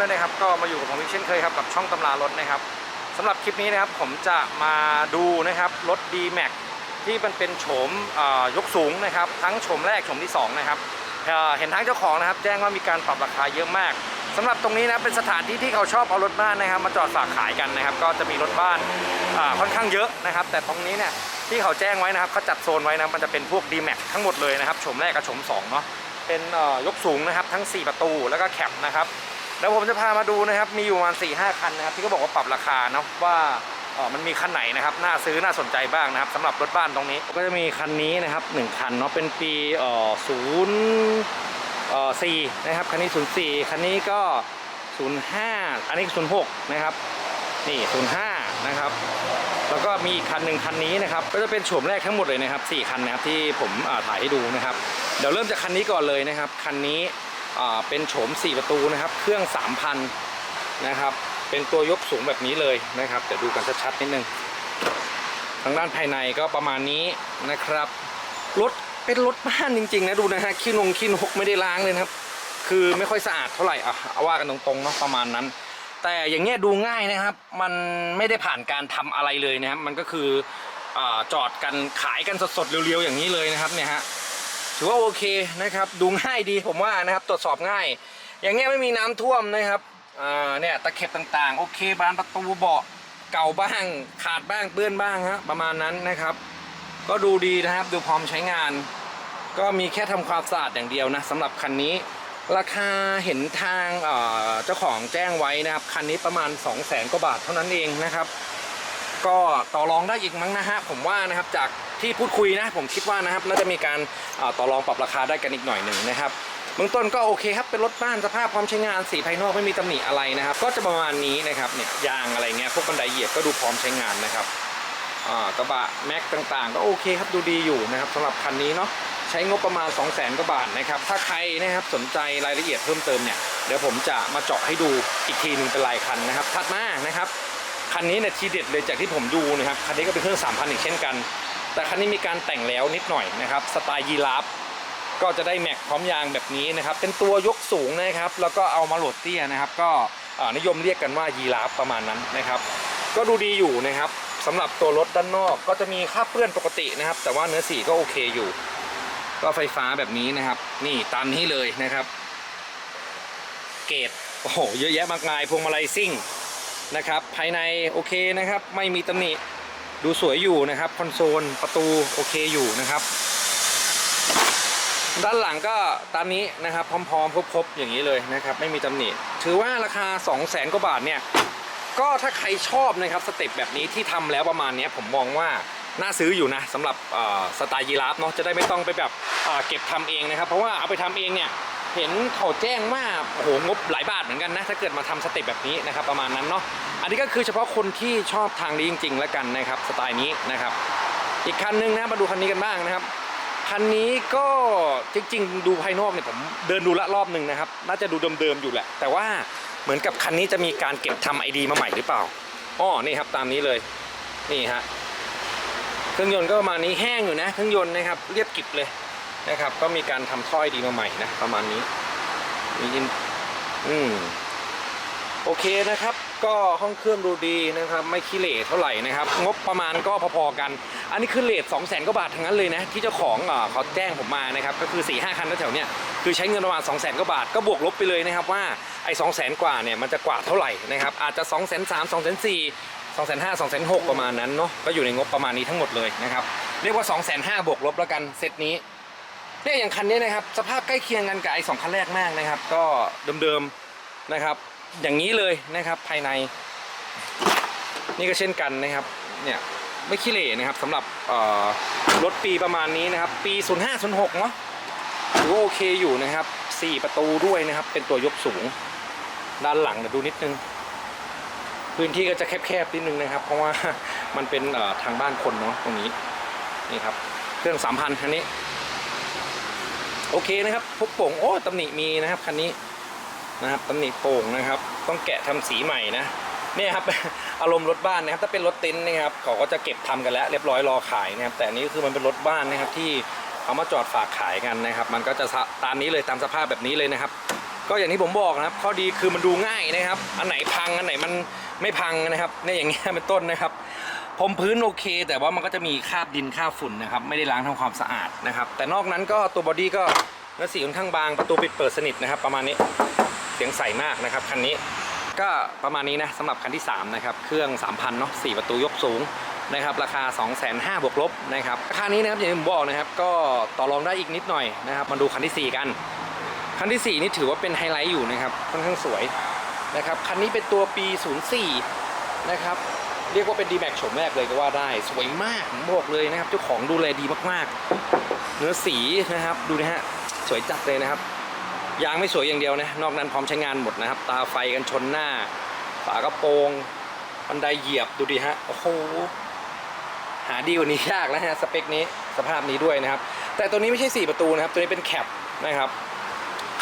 ด้วยนะครับ ก็มาอยู่กับผมอีกเช่นเคยครับกับช่องตำรารถนะครับสำหรับคลิปนี้นะครับผมจะมาดูนะครับรถ D Max ที่มันเป็นโฉมยกสูงนะครับ ทั้งโฉมแรกโฉมที่สองนะครับเเห็นทางเจ้าของนะครับ แจ้งว่ามีการปรับราคาเยอะมากสำหรับตรงนี้นะเป็นสถานที่ที่เขาชอบเอารถบ้านนะครับ มาจอดฝากขายกันนะครับ ก็จะมีรถบ้านค่อนข้างเยอะนะครับ แต่ตรงนี้เนี่ยที่เขาแจ้งไว้นะครับเขาจัดโซนไว้นะมันจะเป็นพวก D Max ทั้งหมดเลยนะครับโฉมแรกกับโฉมสองเนาะเป็นยกสูงนะครับทั้ง 4 ประตูแล้วก็แคปนะครับ แล้วผมจะพามาดูนะครับ มีอยู่ประมาณ4 5คันนะครับที่เขาบอกว่าปรับราคาเนาะว่าเออมันมีคันไหนนะครับน่าซื้อน่าสนใจบ้างนะครับสำหรับรถบ้านตรงนี้ ก็จะมีคันนี้นะครับ1คันเนาะเป็นปีเอ่อศูนย์เอ่อสี่นะครับคันนี้ศูนย์สี่คันนี้ก็ศูนย์ห้าอันนี้ศูนย์หกนะครับนี่ศูนย์ห้านะครับแล้วก็มีอีกคันหนึ่งคันนี้นะครับก็จะเป็นโฉมแรกทั้งหมดเลยนะครับ4คันนะครับที่ผมถ่ายให้ดูนะครับเดี๋ยวเริ่มจากคันนี้ก่อนเลยนะครับคันนี้ เป็นโฉม 4 ประตูนะครับ เครื่อง 3,000 นะครับ เป็นตัวยกสูงแบบนี้เลยนะครับ เดี๋ยวดูกันชัดๆนิดนึง ทางด้านภายในก็ประมาณนี้นะครับ รถเป็นรถบ้านจริงๆนะดูนะฮะ ขี้นงขี้นกไม่ได้ล้างเลยนะครับ คือไม่ค่อยสะอาดเท่าไหร่อะเอาว่ากันตรงๆเนาะประมาณนั้น แต่อย่างเงี้ยดูง่ายนะครับ มันไม่ได้ผ่านการทำอะไรเลยนะครับ มันก็คืออจอดกันขายกันสดๆเรียวๆอย่างนี้เลยนะครับเนี่ยฮะ ถือว่าโอเคนะครับ ดูง่ายดีผมว่านะครับตรวจสอบง่าย อย่างเงี้ยไม่มีน้ำท่วมนะครับอ่าเนี่ยตะเข็บต่างๆ โอเคบานประตูเบาะเก่าบ้าง ขาดบ้างเปื้อนบ้างฮะประมาณนั้นนะครับ ก็ดูดีนะครับดูพร้อมใช้งาน ก็มีแค่ทำความสะอาดอย่างเดียวนะสำหรับคันนี้ ราคาเห็นทางเอ่อเจ้าของแจ้งไว้นะครับ คันนี้ประมาณ 2 0 0แสนกว่าบาทเท่านั้นเองนะครับ ก็ต่อรองได้อีกมั้งนะฮะผมว่านะครับจากที่พูดคุยนะผมคิดว่านะครับน่าจะมีการต่อรองปรับราคาได้กันอีกหน่อยหนึ่งนะครับเบื้องต้นก็โอเคครับเป็นรถบ้านสภาพพร้อมใช้งานสีภายนอกไม่มีตำหนิอะไรนะครับ ก็จะประมาณนี้นะครับเนี่ยยางอะไรเงี้ยพวกบันไดเหยียบก็ดูพร้อมใช้งานนะครับกระบะแม็กต่างๆ ก็โอเคครับดูดีอยู่นะครับสำหรับคันนี้เนาะใช้งบประมาณ 2 0 0 0 0 0กว่าบาทนะครับ ถ้าใครนะครับสนใจรายละเอียดเพิ่มเติมเนี่ย เดี๋ยวผมจะมาเจาะให้ดูอีกทีหนึ่งเป็นรายคันนะครับ ถัดมานะครับ คันนี้เนี่ยทีเด็ดเลยจากที่ผมดูนะครับคันนี้ก็เป็นเครื่อง3,000อีกเช่นกัน แต่คันนี้มีการแต่งแล้วนิดหน่อยนะครับสไตล์ยีราฟก็จะได้แม็กพร้อมยางแบบนี้นะครับ เป็นตัวยกสูงนะครับ แล้วก็เอามาโหลดเตี้ยนะครับ ก็นิยมเรียกกันว่ายีราฟประมาณนั้นนะครับ ก็ดูดีอยู่นะครับสำหรับตัวรถด้านนอกก็จะมีค่าเปื้อนปกตินะครับ แต่ว่าเนื้อสีก็โอเคอยู่ ก็ไฟฟ้าแบบนี้นะครับ นี่ตามนี้เลยนะครับ เกรดโอ้โหเยอะแยะมากมายพวงมาลัยซิ่ง นะครับ ภายในโอเคนะครับ ไม่มีตำหนิดูสวยอยู่นะครับคอนโซลประตูโอเคอยู่นะครับ ด้านหลังก็ตามนี้นะครับ พร้อมๆครบๆอย่างนี้เลยนะครับ ไม่มีตำหนิถือว่าราคา 2 0 0แสนกว่าบาทเนี่ยก็ถ้าใครชอบนะครับสเต็ปแบบนี้ที่ทำแล้วประมาณนี้ผมมองว่าน่าซื้ออยู่นะสำหรับสไตล์ยีราฟเนาะจะได้ไม่ต้องไปแบบเอ่อเก็บทำเองนะครับ เพราะว่าเอาไปทำเองเนี่ย เห็นเขาแจ้งว่าโอ้โหงบหลายบาทเหมือนกันนะถ้าเกิดมาทำสเต็ปแบบนี้นะครับประมาณนั้นเนาะอันนี้ก็คือเฉพาะคนที่ชอบทางนี้จริง ๆ แล้วกันนะครับสไตล์นี้นะครับอีกคันหนึงนะมาดูคันนี้กันบ้างนะครับคันนี้ก็จริง ๆ ดูภายนอกเนี่ยผมเดินดูละรอบหนึ่งนะครับ น่าจะดูเดิมๆอยู่แหละ แต่ว่าเหมือนกับคันนี้จะมีการเก็บทำไอดีมาใหม่หรือเปล่าอ๋อนี่ครับตามนี้เลยนี่ฮะเครื่องยนต์ก็ประมาณนี้แห้งอยู่นะ เครื่องยนต์นะครับเรียบกริบเลย นะครับ ก็มีการทำท่อยดีมาใหม่นะประมาณนี้มีอินอืมโอเคนะครับ ก็ห้องเครื่องดูดีนะครับ ไม่ขี้เหร่เท่าไหร่นะครับ งบประมาณก็พอๆกัน อันนี้คือเลท2 0 0 0 0 0กว่าบาททั้งนั้นเลยนะ ที่เจ้าของเอ่อเขาแจ้งผมมานะครับ ก็คือ4ี่ห้าคันแถวเนี้ยคือใช้เงินประมาณ2 0 0 0 0 0กว่าบาทก็บวกลบไปเลยนะครับว่าไอ้สองแสนกว่าเนี่ยมันจะกว่าเท่าไหร่นะครับ อาจจะ2 3 0 0 0 0 2 4 0 0 0 2 5 0 0 2 6 0ประมาณนั้นเนาะก็อยู่ในงบประมาณนี้ทั้งหมดเลยนะครับ เรียกว่า2 5 0 0 0บวกลบแล้วกันเซตนี้ เนี่ยอย่างคันนี้นะครับสภาพใกล้เคียงกันกับไอ้สองคันแรกมากนะครับ ก็เดิมๆนะครับ อย่างนี้เลยนะครับภายใน นี่ก็เช่นกันนะครับเนี่ยไม่ขี้เหร่นะครับสำหรับเอ่อรถปีประมาณนี้นะครับ ปี 0506เนาะถือว่าโอเคอยู่นะครับ 4 ประตูด้วยนะครับ เป็นตัวยกสูง ด้านหลังเดี๋ยวดูนิดนึง พื้นที่ก็จะแคบๆนิดนึงนะครับ เพราะว่ามันเป็นทางบ้านคนเนาะตรงนี้นี่ครับ เครื่อง 3,000คันนี้ โอเคนะครับพวกโป่งโอ้ตำหนิมีนะครับคันนี้นะครับตำหนิโป่งนะครับ ต้องแกะทำสีใหม่นะเนี่ยครับอารมณ์รถบ้านนะครับถ้าเป็นรถเต็นท์นะครับเขาก็จะเก็บทำกันแล้ว เรียบร้อยรอขายนะครับ แต่นี้คือมันเป็นรถบ้านนะครับที่เอามาจอดฝากขายกันนะครับ มันก็จะตามนี้เลยตามสภาพแบบนี้เลยนะครับ ก็อย่างที่ผมบอกนะครับ ข้อดีคือมันดูง่ายนะครับ อันไหนพังอันไหนมันไม่พังนะครับเนี่ยอย่างเงี้ยเป็นต้นนะครับ พรมพื้นโอเค แต่ว่ามันก็จะมีคราบดินคราบฝุ่นนะครับไม่ได้ล้างทำความสะอาดนะครับ แต่นอกนั้นก็ตัวบอดี้ก็เนื้อสีค่อนข้างบางประตูปิดเปิดสนิทนะครับ ประมาณนี้เสียงใสมากนะครับคันนี้ก็ประมาณนี้นะสำหรับคันที่ 3 นะครับ เครื่อง 3,000เนาะ4ประตูยกสูงนะครับ ราคา 2 5 0 0 0บวกลบนะครับราคานี้นะครับอย่างที่ผมบอกนะครับ ก็ต่อรองได้อีกนิดหน่อยนะครับ มาดูคันทีสี่4 กัน คันที่ 4 นี่ถือว่าเป็นไฮไลท์อยู่นะครับค่อนข้างสวยนะครับ คันนี้เป็นตัวปี 04 นะครับ เรียกว่าเป็น d m a x โฉมแรกเลยก็ว่าได้ สวยมากผมบอกเลยนะครับ เจ้าของดูแลดีมากๆ เนื้อสีนะครับ ดูนะฮะ สวยจัดเลยนะครับ ยางไม่สวยอย่างเดียวนะ นอกนั้นพร้อมใช้งานหมดนะครับ ตาไฟกันชนหน้า ฝากระโปรง บันไดเหยียบ ดูดิฮะ โอ้โห หาดีกว่านี้ยากแล้วฮะ สเปคนี้ สภาพนี้ด้วยนะครับ แต่ตัวนี้ไม่ใช่ 4 ประตูนะครับ ตัวนี้เป็นแคปนะครับ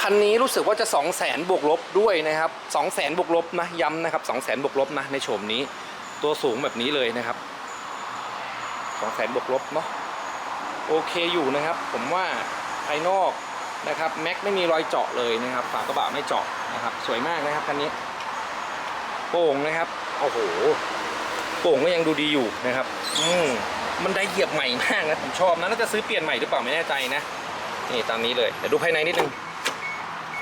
คันนี้รู้สึกว่าจะ 2 0 0แสนบวกลบด้วยนะครับ 2 0 0แสนบวกลบนะย้ำนะครับ 2 0 0แสนบวกลบนะในโฉมนี้ ตัวสูงแบบนี้เลยนะครับ2 0 0แสนบวกลบเนาะโอเคอยู่นะครับ ผมว่าภายนอกนะครับแม็กไม่มีรอยเจาะเลยนะครับ ฝากระบะไม่เจาะนะครับ สวยมากนะครับคันนี้โป่งนะครับโอ้โหโป่งก็ยังดูดีอยู่นะครับ อืมมันได้เหยียบใหม่มากนะผมชอบนะน่าจะซื้อเปลี่ยนใหม่หรือเปล่าไม่แน่ใจนะนี่ตามนี้เลยเดี๋ยวดูภายในนิดนึง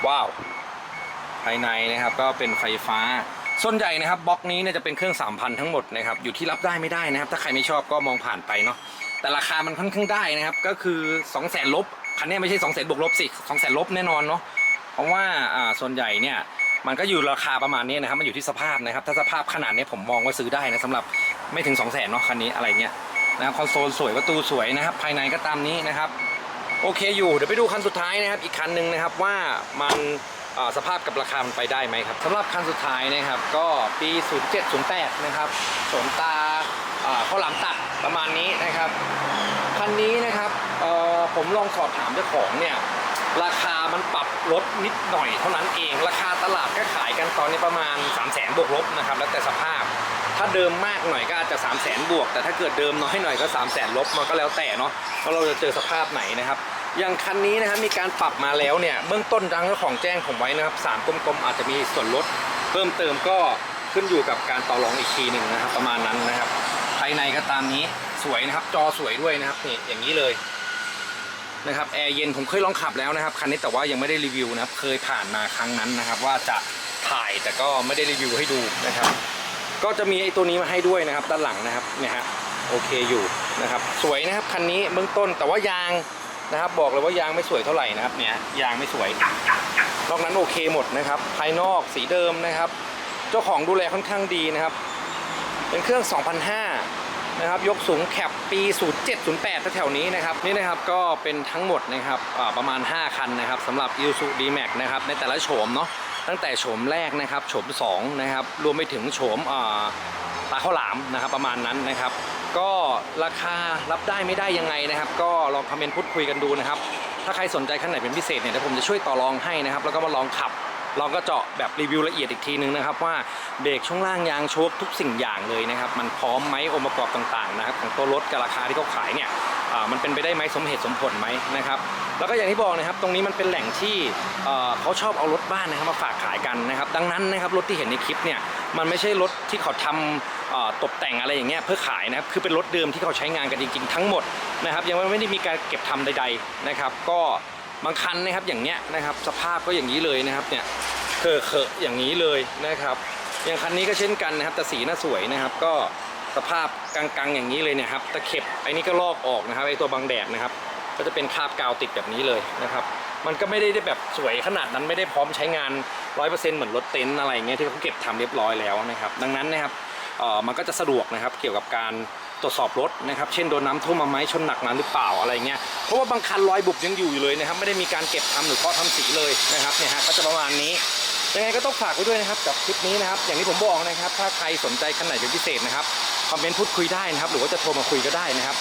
ว้าว ภายในนะครับก็เป็นไฟฟ้า ส่วนใหญ่นะครับบล็อกนี้เนี่ยจะเป็นเครื่อง 3,000 ทั้งหมดนะครับอยู่ที่รับได้ไม่ได้นะครับ ถ้าใครไม่ชอบก็มองผ่านไปเนาะแต่ราคามันค่อนข้างได้นะครับ ก็คือ2 0 0 0 0 0ลบคันนี้ไม่ใช่2 0 0 0 0บวกลบสิ2 0 0 0 0ลบแน่นอนเนาะเพราะว่าอ่าส่วนใหญ่เนี่ยมันก็อยู่ราคาประมาณนี้นะครับมันอยู่ที่สภาพนะครับ ถ้าสภาพขนาดนี้ผมมองว่าซื้อได้นะสำหรับไม่ถึง 2 0 0 0 0 0เนาะคันนี้อะไรเงี้ยนะครับคอนโซลสวยประตูสวยนะครับ ภายในก็ตามนี้นะครับ โอเคอยู่เดี๋ยวไปดูคันสุดท้ายนะครับ อีกคันหนึ่งนะครับว่ามัน สภาพกับราคามันไปได้ไหมครับสำหรับคันสุดท้ายนะครับก็ปี 0708 นะครับสมตาข้าวหลามตัดประมาณนี้นะครับคันนี้นะครับผมลองสอบถามเจ้าของเนี่ยราคามันปรับลดนิดหน่อยเท่านั้นเอง ราคาตลาดก็ขายกันตอนนี้ประมาณ 3 0 0 0 0 0บวกลบนะครับแล้วแต่สภาพ ถ้าเดิมมากหน่อยก็อาจจะ 3 0 0 0 0 0บวก แต่ถ้าเกิดเดิมน้อยหน่อยก็ 3 0 0 0 0 0ลบมันก็แล้วแต่เนาะว่าเราจะเจอสภาพไหนนะครับอย่างคันนี้นะครับมีการปรับมาแล้วเนี่ยเบื้องต้นทางเจ้าของแจ้งผมไว้นะครับสามกลมๆอาจจะมีส่วนลดเพิ่มเติมก็ขึ้นอยู่กับการต่อรองอีกทีหนึ่งนะครับ ประมาณนั้นนะครับ ภายในก็ตามนี้สวยนะครับ จอสวยด้วยนะครับนี่อย่างนี้เลยนะครับแอร์เย็นผมเคยลองขับแล้วนะครับคันนี้แต่ว่ายังไม่ได้รีวิวนะครับ เคยผ่านมาครั้งนั้นนะครับ ว่าจะถ่ายแต่ก็ไม่ได้รีวิวให้ดูนะครับ ก็จะมีไอ้ตัวนี้มาให้ด้วยนะครับ ด้านหลังนะครับเนี่ยฮะโอเคอยู่นะครับ สวยนะครับคันนี้เบื้องต้นแต่ว่ายางนะครับ บอกเลยว่ายางไม่สวยเท่าไหร่นะครับเนี่ยยางไม่สวย นอกนั้นโอเคหมดนะครับ ภายนอกสีเดิมนะครับ เจ้าของดูแลค่อนข้างดีนะครับ เป็นเครื่อง 2005 นะครับ ยกสูงแคปปี 0708แถวๆนี้นะครับ นี่นะครับก็เป็นทั้งหมดนะครับประมาณ 5 คันนะครับสำหรับ i s u D-Max นะครับในแต่ละโฉมเนาะ ตั้งแต่โฉมแรกนะครับโฉม2นะครับรวมไปถึงโฉมตาข้าวหลามนะครับประมาณนั้นนะครับ ก็ราคารับได้ไม่ได้ยังไงนะครับ ก็ลองคอมเมนต์พูดคุยกันดูนะครับ ถ้าใครสนใจขั้นไหนเป็นพิเศษเนี่ยเดี๋ยวผมจะช่วยต่อรองให้นะครับ แล้วก็มาลองขับ ลองก็เจาะแบบรีวิวละเอียดอีกทีนึงนะครับว่าเบรกช่วงล่างยางโชคทุกสิ่งอย่างเลยนะครับมันพร้อมไหมองค์ประกอบต่างๆนะครับของตัวรถกับราคาที่เขาขายเนี่ยมันเป็นไปได้ไหมสมเหตุสมผลไหมนะครับแล้วก็อย่างที่บอกนะครับตรงนี้มันเป็นแหล่งที่เขาชอบเอารถบ้านนะครับมาฝากขายกันนะครับดังนั้นนะครับรถที่เห็นในคลิปเนี่ยมันไม่ใช่รถที่เขาทำเอ่อตกแต่งอะไรอย่างเงี้ยเพื่อขายนะครับคือเป็นรถเดิมที่เขาใช้งานกันจริงๆ ทั้งหมดนะครับยังไม่ได้มีการเก็บทำใด ๆนะครับ ก็ บางคันนะครับอย่างเนี้ยนะครับสภาพก็อย่างนี้เลยนะครับเนี่ยเคอะเคอะอย่างนี้เลยนะครับ อย่างคันนี้ก็เช่นกันนะครับแต่สีน่าสวยนะครับ ก็สภาพกังๆอย่างนี้เลยเนี่ยครับตะเข็บไอ้นี่ก็ลอกออกนะครับไอ้ตัวบังแดดนะครับ ก็จะเป็นคราบกาวติดแบบนี้เลยนะครับ มันก็ไม่ได้แบบสวยขนาดนั้นไม่ได้พร้อมใช้งาน 100%เหมือนรถเต็นท์อะไรเงี้ยที่เขาเก็บทำเรียบร้อยแล้วนะครับ ดังนั้นนะครับเออมันก็จะสะดวกนะครับเกี่ยวกับการ ตรวจสอบรถนะครับ เช่นโดนน้ำท่วมมาไหมชนหนักมาหรือเปล่าอะไรเงี้ยเพราะว่าบางคันรอยบุบยังอยู่อยู่เลยนะครับ ไม่ได้มีการเก็บทำหรือเคาะทำสีเลยนะครับเนี่ยฮะก็จะประมาณนี้ยังไงก็ต้องฝากไว้ด้วยนะครับกับคลิปนี้นะครับ อย่างที่ผมบอกนะครับ ถ้าใครสนใจคันไหนเป็นพิเศษนะครับคอมเมนต์พูดคุยได้นะครับ หรือว่าจะโทรมาคุยก็ได้นะครับ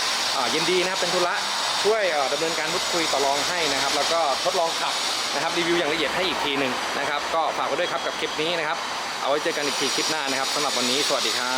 ยินดีนะครับเป็นธุระช่วยเอ่อดำเนินการพูดคุยต่อรองให้นะครับ แล้วก็ทดลองขับนะครับรีวิวอย่างละเอียดให้อีกทีหนึ่งนะครับ ก็ฝากไว้ด้วยครับกับคลิปนี้นะครับ เอาไว้เจอกันอีกทีคลิปหน้านะครับสำหรับวันนี้สวัสดีครับ